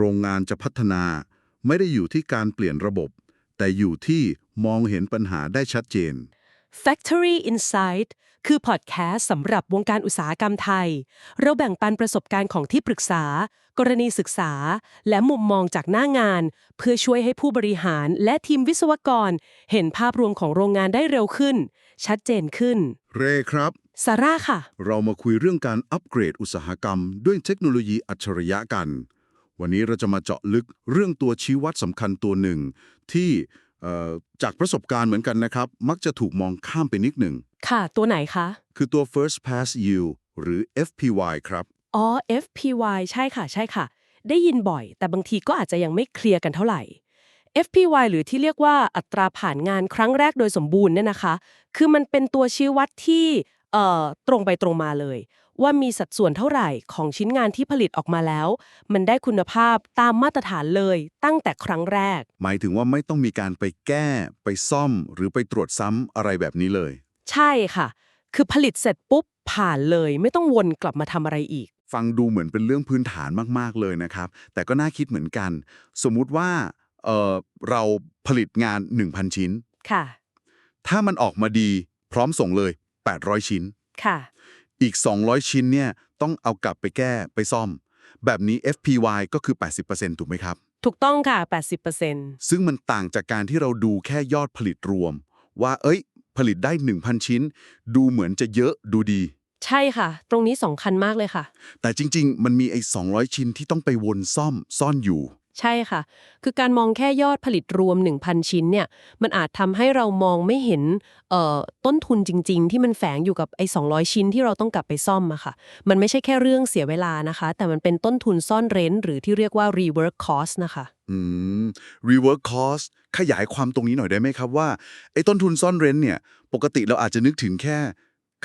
โรงงานจะพัฒนา ไม่ได้อยู่ที่การเปลี่ยนระบบ แต่อยู่ที่มองเห็นปัญหาได้ชัดเจน Factory Insight คือพอดแคสต์สำหรับวงการอุตสาหกรรมไทย เราแบ่งปันประสบการณ์ของที่ปรึกษา กรณีศึกษา และมุมมองจากหน้างาน เพื่อช่วยให้ผู้บริหารและทีมวิศวกร เห็นภาพรวมของโรงงานได้เร็วขึ้น ชัดเจนขึ้น เรครับซาร่าค่ะ เรามาคุยเรื่องการอัปเกรดอุตสาหกรรม ด้วยเทคโนโลยีอัจฉริยะกัน วันนี้เราจะมาเจาะลึกเรื่องตัวชี้วัดสำคัญตัวหนึ่ง ที่เอ่อจากประสบการณ์เหมือนกันนะครับ มักจะถูกมองข้ามไปนิดหนึ่ง ค่ะตัวไหนคะ คือตัว first pass yield หรือ FPY ครับ อ๋อ FPY ใช่ค่ะ ใช่ค่ะ ได้ยินบ่อย แต่บางทีก็อาจจะยังไม่เคลียร์กันเท่าไหร่ FPY หรือที่เรียกว่าอัตราผ่านงานครั้งแรกโดยสมบูรณ์เนี่ยนะคะ คือมันเป็นตัวชี้วัดที่เอ่อตรงไปตรงมาเลย ว่ามีสัดส่วนเท่าไหร่ของชิ้นงานที่ผลิตออกมาแล้ว มันได้คุณภาพตามมาตรฐานเลยตั้งแต่ครั้งแรก หมายถึงว่าไม่ต้องมีการไปแก้ ไปซ่อม หรือไปตรวจซ้ำอะไรแบบนี้เลย ใช่ค่ะ คือผลิตเสร็จปุ๊บผ่านเลย ไม่ต้องวนกลับมาทำอะไรอีก ฟังดูเหมือนเป็นเรื่องพื้นฐานมากๆเลยนะครับ แต่ก็น่าคิดเหมือนกัน สมมุติว่าเอ่อเราผลิตงาน 1,000 ชิ้น ค่ะ ถ้ามันออกมาดีพร้อมส่งเลย 800 ชิ้น ค่ะ อีก 200 ชิ้นเนี่ยต้องเอากลับไปแก้ไปซ่อม แบบนี้ FPY ก็คือ 80%ถูกไหมครับ ถูกต้องค่ะ 80%ซึ่งมันต่างจากการที่เราดูแค่ยอดผลิตรวม ว่าเอ้ย ผลิตได้ 1,000 ชิ้น ดูเหมือนจะเยอะดูดี ใช่ค่ะ ตรงนี้สำคัญมากเลยค่ะ แต่จริง ๆ มันมีไอ้200 ชิ้นที่ต้องไปวนซ่อมซ่อนอยู่ ใช่ค่ะ คือการมองแค่ยอดผลิตรวม 1,000 ชิ้นเนี่ย มันอาจทำให้เรามองไม่เห็นต้นทุนจริง ๆ ที่มันแฝงอยู่กับไอ้200 ชิ้นที่เราต้องกลับไปซ่อมอะค่ะ มันไม่ใช่แค่เรื่องเสียเวลานะคะ แต่มันเป็นต้นทุนซ่อนเร้น หรือที่เรียกว่า rework cost นะคะ อืม rework cost ขยายความตรงนี้หน่อยได้ไหมครับว่าไอ้ต้นทุนซ่อนเร้นเนี่ย ปกติเราอาจจะนึกถึงแค่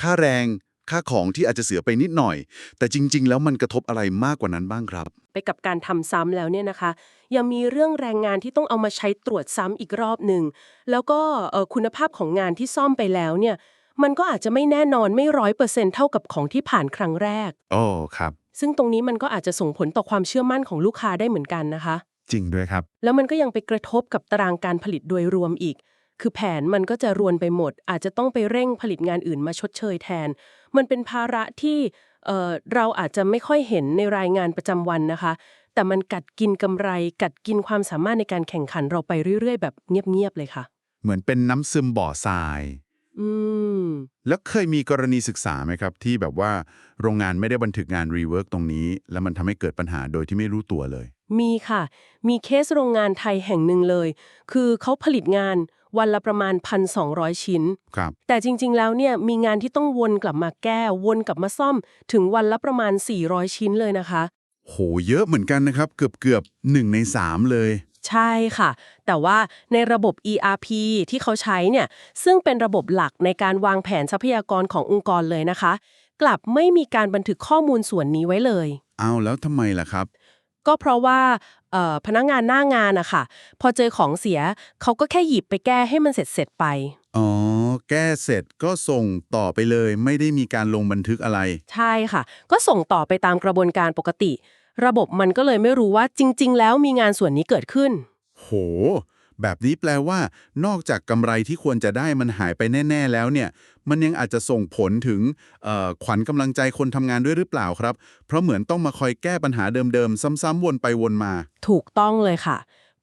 ค่าแรง ค่าของที่อาจจะเสียไปนิดหน่อย แต่จริง ๆ แล้วมันกระทบอะไรมากกว่านั้นบ้างครับ ไปกับการทำซ้ำแล้วเนี่ยนะคะ ยังมีเรื่องแรงงานที่ต้องเอามาใช้ตรวจซ้ำอีกรอบหนึ่ง แล้วก็เอ่อคุณภาพของงานที่ซ่อมไปแล้วเนี่ย มันก็อาจจะไม่แน่นอนไม่ร้อยเปอร์เซ็นเท่ากับของที่ผ่านครั้งแรก โอ้ครับ ซึ่งตรงนี้มันก็อาจจะส่งผลต่อความเชื่อมั่นของลูกค้าได้เหมือนกันนะคะ จริงด้วยครับ แล้วมันก็ยังไปกระทบกับตารางการผลิตโดยรวมอีก คือแผนมันก็จะรวนไปหมด อาจจะต้องไปเร่งผลิตงานอื่นมาชดเชยแทน มันเป็นภาระที่เอ่อเราอาจจะไม่ค่อยเห็นในรายงานประจำวันนะคะ แต่มันกัดกินกำไร กัดกินความสามารถในการแข่งขันเราไปเรื่อย ๆ แบบเงียบ ๆ เลยค่ะ เหมือนเป็นน้ำซึมบ่อทรายอืมแล้วเคยมีกรณีศึกษาไหมครับ ที่แบบว่าโรงงานไม่ได้บันทึกงานรีเวิร์กตรงนี้ แล้วมันทำให้เกิดปัญหาโดยที่ไม่รู้ตัวเลย มีค่ะ มีเคสโรงงานไทยแห่งหนึ่งเลย คือเขาผลิตงาน วันละประมาณ 1,200 ชิ้น ครับ แต่จริงๆ แล้วเนี่ยมีงานที่ต้องวนกลับมาแก้ วนกลับมาซ่อมถึงวันละประมาณ 400 ชิ้นเลยนะคะ โห เยอะเหมือนกันนะครับ เกือบเกือบๆหนึ่งในสามเลย ใช่ค่ะ แต่ว่าในระบบ ERP ที่เขาใช้เนี่ยซึ่งเป็นระบบหลักในการวางแผนทรัพยากรขององค์กรเลยนะคะ กลับไม่มีการบันทึกข้อมูลส่วนนี้ไว้เลย เอาแล้วทำไมล่ะครับ ก็เพราะว่าเอ่อพนักงานหน้างานนะคะพอเจอของเสียเขาก็แค่หยิบไปแก้ให้มันเสร็จเสร็จๆไป อ๋อ แก้เสร็จก็ส่งต่อไปเลย ไม่ได้มีการลงบันทึกอะไร ใช่ค่ะ ก็ส่งต่อไปตามกระบวนการปกติ ระบบมันก็เลยไม่รู้ว่าจริง ๆ แล้วมีงานส่วนนี้เกิดขึ้น โห แบบนี้แปลว่า นอกจากกำไรที่ควรจะได้มันหายไปแน่ ๆ แล้วเนี่ย มันยังอาจจะส่งผลถึงเอ่อขวัญกำลังใจคนทำงานด้วยหรือเปล่าครับ เพราะเหมือนต้องมาคอยแก้ปัญหาเดิม ๆ ซ้ำๆวนไปวนมา ถูกต้องเลยค่ะ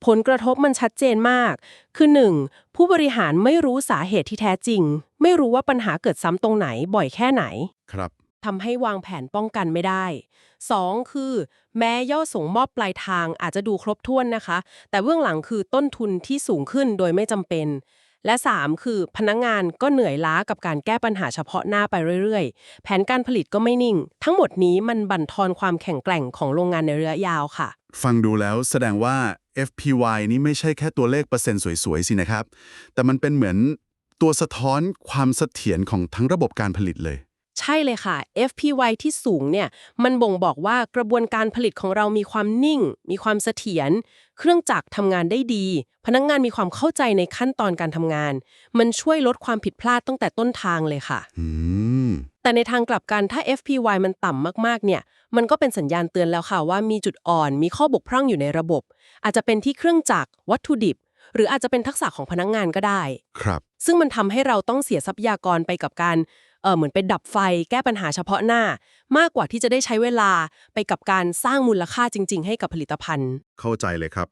ผลกระทบมันชัดเจนมาก คือ 1. ผู้บริหารไม่รู้สาเหตุที่แท้จริง ไม่รู้ว่าปัญหาเกิดซ้ำตรงไหนบ่อยแค่ไหน ครับ ทำให้วางแผนป้องกันไม่ได้ 2. คือ แม้ย่อส่งมอบปลายทางอาจจะดูครบถ้วนนะคะ แต่เบื้องหลังคือต้นทุนที่สูงขึ้นโดยไม่จำเป็น และ 3 คือ พนักงงานก็เหนื่อยล้ากับการแก้ปัญหาเฉพาะหน้าไปเรื่อยๆ แผนการผลิตก็ไม่นิ่ง ทั้งหมดนี้มันบั่นทอนความแข็งแกร่งของโรงงานในระยะยาวค่ะ ฟังดูแล้วแสดงว่า FPY นี่ไม่ใช่แค่ตัวเลขเปอร์เซ็นต์สวยๆสินะครับ แต่มันเป็นเหมือนตัวสะท้อนความเสถียรของทั้งระบบการผลิตเลย ใช่เลยค่ะ FPY ที่สูงเนี่ยมันบ่งบอกว่ากระบวนการผลิตของเรามีความนิ่ง มีความเสถียร เครื่องจักรทำงานได้ดี พนักงงานมีความเข้าใจในขั้นตอนการทำงาน มันช่วยลดความผิดพลาดตั้งแต่ต้นทางเลยค่ะอืมแต่ในทางกลับกันถ้า FPY มันต่ำมากๆเนี่ยมันก็เป็นสัญญาณเตือนแล้วค่ะว่ามีจุดอ่อน มีข้อบกพร่องอยู่ในระบบ อาจจะเป็นที่เครื่องจักรวัตถุดิบ หรืออาจจะเป็นทักษะของพนักงานก็ได้ ครับ ซึ่งมันทำให้เราต้องเสียทรัพยากรไปกับการ เออเหมือนไปดับไฟแก้ปัญหาเฉพาะหน้า มากกว่าที่จะได้ใช้เวลาไปกับการสร้างมูลค่าจริง ๆ ให้กับผลิตภัณฑ์ เข้าใจเลยครับ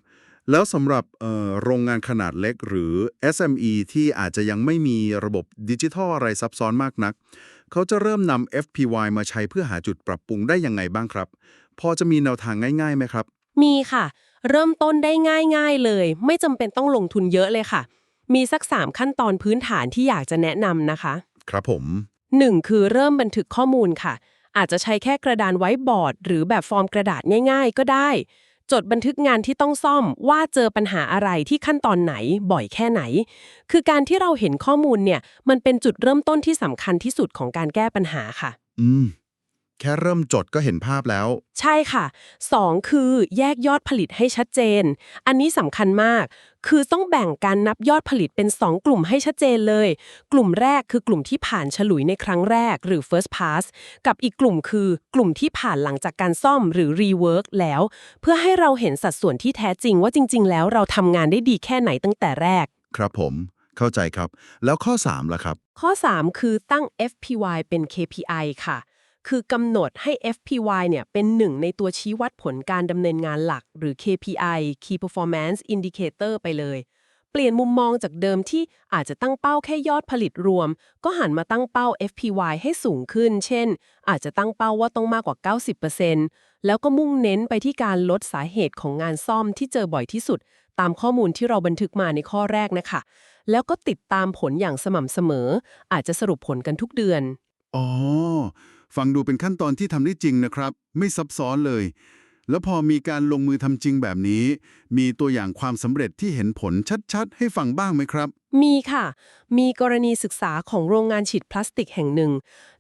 แล้วสำหรับเอ่อโรงงานขนาดเล็กหรือ SME ที่อาจจะยังไม่มีระบบดิจิทัลอะไรซับซ้อนมากนัก เขาจะเริ่มนำ FPY มาใช้เพื่อหาจุดปรับปรุงได้ยังไงบ้างครับ พอจะมีแนวทางง่ายๆไหมครับ มีค่ะ เริ่มต้นได้ง่าย ๆเลย ไม่จำเป็นต้องลงทุนเยอะเลยค่ะ มีสัก 3 ขั้นตอนพื้นฐานที่อยากจะแนะนำนะคะ ครับผม 1. คือเริ่มบันทึกข้อมูลค่ะ อาจจะใช้แค่กระดานไว้บอร์ด หรือแบบฟอร์มกระดาษง่าย ๆ ก็ได้ จดบันทึกงานที่ต้องซ่อมว่าเจอปัญหาอะไรที่ขั้นตอนไหนบ่อยแค่ไหน คือการที่เราเห็นข้อมูลเนี่ยมันเป็นจุดเริ่มต้นที่สำคัญที่สุดของการแก้ปัญหาค่ะ อืม แค่เริ่มจดก็เห็นภาพแล้ว ใช่ค่ะ 2 คือแยกยอดผลิตให้ชัดเจน อันนี้สำคัญมาก คือต้องแบ่งการนับยอดผลิตเป็น 2 กลุ่มให้ชัดเจนเลย กลุ่มแรกคือกลุ่มที่ผ่านฉลุยในครั้งแรกหรือ first pass กับอีกกลุ่มคือกลุ่มที่ผ่านหลังจากการซ่อมหรือ rework แล้ว เพื่อให้เราเห็นสัดส่วนที่แท้จริงว่าจริง ๆ แล้วเราทำงานได้ดีแค่ไหนตั้งแต่แรก ครับผมเข้าใจครับ แล้วข้อ3ล่ะครับ ข้อ 3 คือตั้ง FPY เป็น KPI ค่ะ คือกำหนดให้ FPY เนี่ยเป็นหนึ่งในตัวชี้วัดผลการดำเนินงานหลัก หรือ KPI Key Performance Indicator ไปเลย เปลี่ยนมุมมองจากเดิมที่อาจจะตั้งเป้าแค่ยอดผลิตรวม ก็หันมาตั้งเป้า FPY ให้สูงขึ้น เช่น อาจจะตั้งเป้าว่าต้องมากกว่า 90%แล้วก็มุ่งเน้นไปที่การลดสาเหตุของงานซ่อมที่เจอบ่อยที่สุด ตามข้อมูลที่เราบันทึกมาในข้อแรกนะคะ แล้วก็ติดตามผลอย่างสม่ำเสมอ อาจจะสรุปผลกันทุกเดือน อ๋อ ฟังดูเป็นขั้นตอนที่ทำได้จริงนะครับ ไม่ซับซ้อนเลย แล้วพอมีการลงมือทำจริงแบบนี้ มีตัวอย่างความสำเร็จที่เห็นผลชัดๆ ให้ฟังบ้างไหมครับ มีค่ะ มีกรณีศึกษาของโรงงานฉีดพลาสติกแห่งหนึ่ง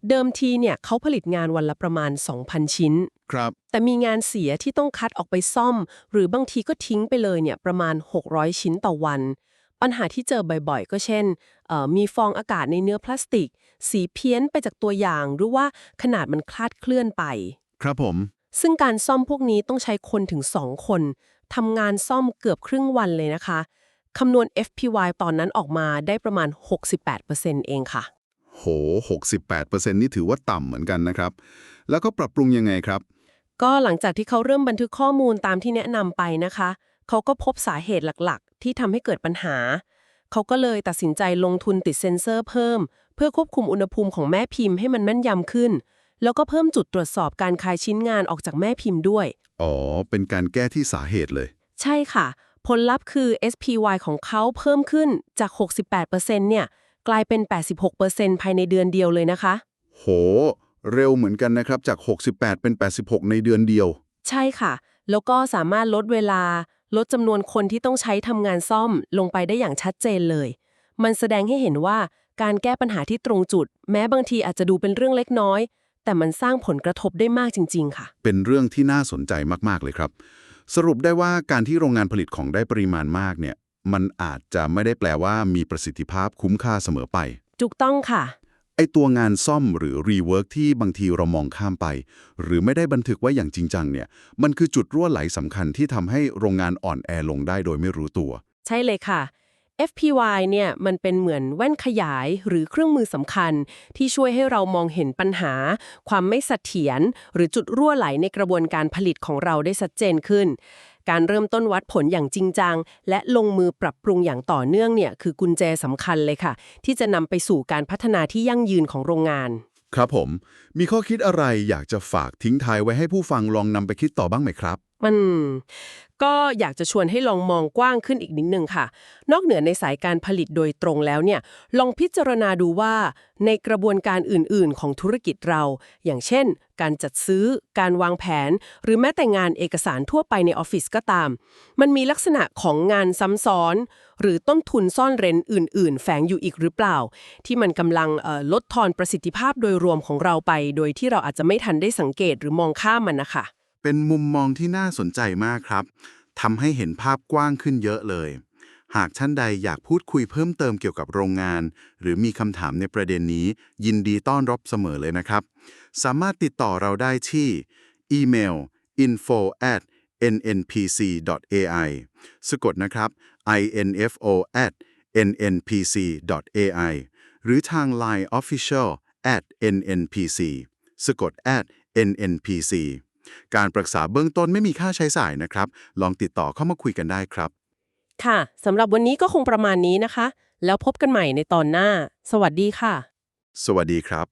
เดิมทีเนี่ยเขาผลิตงานวันละประมาณ 2,000 ชิ้น ครับ แต่มีงานเสียที่ต้องคัดออกไปซ่อม หรือบางทีก็ทิ้งไปเลยเนี่ยประมาณ 600 ชิ้นต่อวัน ปัญหาที่เจอบ่อยๆ ก็เช่นเอ่อมีฟองอากาศในเนื้อพลาสติก สีเพี้ยนไปจากตัวอย่างหรือว่าขนาดมันคลาดเคลื่อนไป ครับผม ซึ่งการซ่อมพวกนี้ต้องใช้คนถึง 2 คนทำงานซ่อมเกือบครึ่งวันเลยนะคะคำนวณ FPY ตอนนั้นออกมาได้ประมาณ 68%เองค่ะ โห 68%นี่ถือว่าต่ำเหมือนกันนะครับ แล้วก็ปรับปรุงยังไงครับ ก็หลังจากที่เขาเริ่มบันทึกข้อมูลตามที่แนะนำไปนะคะ เขาก็พบสาเหตุหลักๆ ที่ทำให้เกิดปัญหา เขาก็เลยตัดสินใจลงทุนติดเซ็นเซอร์เพิ่มเพื่อควบคุมอุณหภูมิของแม่พิมพ์ให้มันแม่นยำขึ้น แล้วก็เพิ่มจุดตรวจสอบการคายชิ้นงานออกจากแม่พิมพ์ด้วย อ๋อ เป็นการแก้ที่สาเหตุเลย ใช่ค่ะ ผลลัพธ์คือ SPY ของเขาเพิ่มขึ้นจาก 68%เนี่ยกลายเป็น 86%ภายในเดือนเดียวเลยนะคะ โห เร็วเหมือนกันนะครับจาก 68 เป็น 86 ในเดือนเดียว ใช่ค่ะ แล้วก็สามารถลดเวลา ลดจำนวนคนที่ต้องใช้ทำงานซ่อมลงไปได้อย่างชัดเจนเลย มันแสดงให้เห็นว่า การแก้ปัญหาที่ตรงจุด แม้บางทีอาจจะดูเป็นเรื่องเล็กน้อย แต่มันสร้างผลกระทบได้มากจริง ๆ ค่ะ เป็นเรื่องที่น่าสนใจมากๆเลยครับ สรุปได้ว่าการที่โรงงานผลิตของได้ปริมาณมากเนี่ย มันอาจจะไม่ได้แปลว่ามีประสิทธิภาพคุ้มค่าเสมอไปถูกต้องค่ะ ไอตัวงานซ่อมหรือรีเวิร์กที่บางทีเรามองข้ามไป หรือไม่ได้บันทึกไว้อย่างจริงจังเนี่ย มันคือจุดรั่วไหลสำคัญที่ทำให้โรงงานอ่อนแอลงได้โดยไม่รู้ตัว ใช่เลยค่ะ FPY เนี่ยมันเป็นเหมือนแว่นขยายหรือเครื่องมือสำคัญ ที่ช่วยให้เรามองเห็นปัญหา ความไม่เสถียรหรือจุดรั่วไหลในกระบวนการผลิตของเราได้ชัดเจนขึ้น การเริ่มต้นวัดผลอย่างจริงจัง และลงมือปรับปรุงอย่างต่อเนื่องเนี่ยคือกุญแจสำคัญเลยค่ะ ที่จะนำไปสู่การพัฒนาที่ยั่งยืนของโรงงาน ครับผม มีข้อคิดอะไรอยากจะฝากทิ้งท้ายไว้ให้ผู้ฟังลองนำไปคิดต่อบ้างไหมครับ มันก็อยากจะชวนให้ลองมองกว้างขึ้นอีกนิดนึงค่ะ นอกเหนือในสายการผลิตโดยตรงแล้วเนี่ย ลองพิจารณาดูว่าในกระบวนการอื่น ๆ ของธุรกิจเรา อย่างเช่น การจัดซื้อ การวางแผน หรือแม้แต่งานเอกสารทั่วไปในออฟฟิศก็ตาม มันมีลักษณะของงานซ้ำซ้อน หรือต้นทุนซ่อนเร้นอื่น ๆ แฝงอยู่อีกหรือเปล่า ที่มันกำลังลดทอนประสิทธิภาพโดยรวมของเราไป โดยที่เราอาจจะไม่ทันได้สังเกตหรือมองข้ามมันนะคะ เป็นมุมมองที่น่าสนใจมากครับทำให้เห็นภาพกว้างขึ้นเยอะเลย หากท่านใดอยากพูดคุยเพิ่มเติมเกี่ยวกับโรงงาน หรือมีคำถามในประเด็นนี้ ยินดีต้อนรับเสมอเลยนะครับ สามารถติดต่อเราได้ที่ อีเมล info at nnpc.ai สะกดนะครับ info at nnpc.ai หรือทาง Line Official at nnpc สะกด at nnpc การปรึกษาเบื้องต้นไม่มีค่าใช้จ่ายนะครับ ลองติดต่อเข้ามาคุยกันได้ครับ ค่ะสำหรับวันนี้ก็คงประมาณนี้นะคะ แล้วพบกันใหม่ในตอนหน้า สวัสดีค่ะ สวัสดีครับ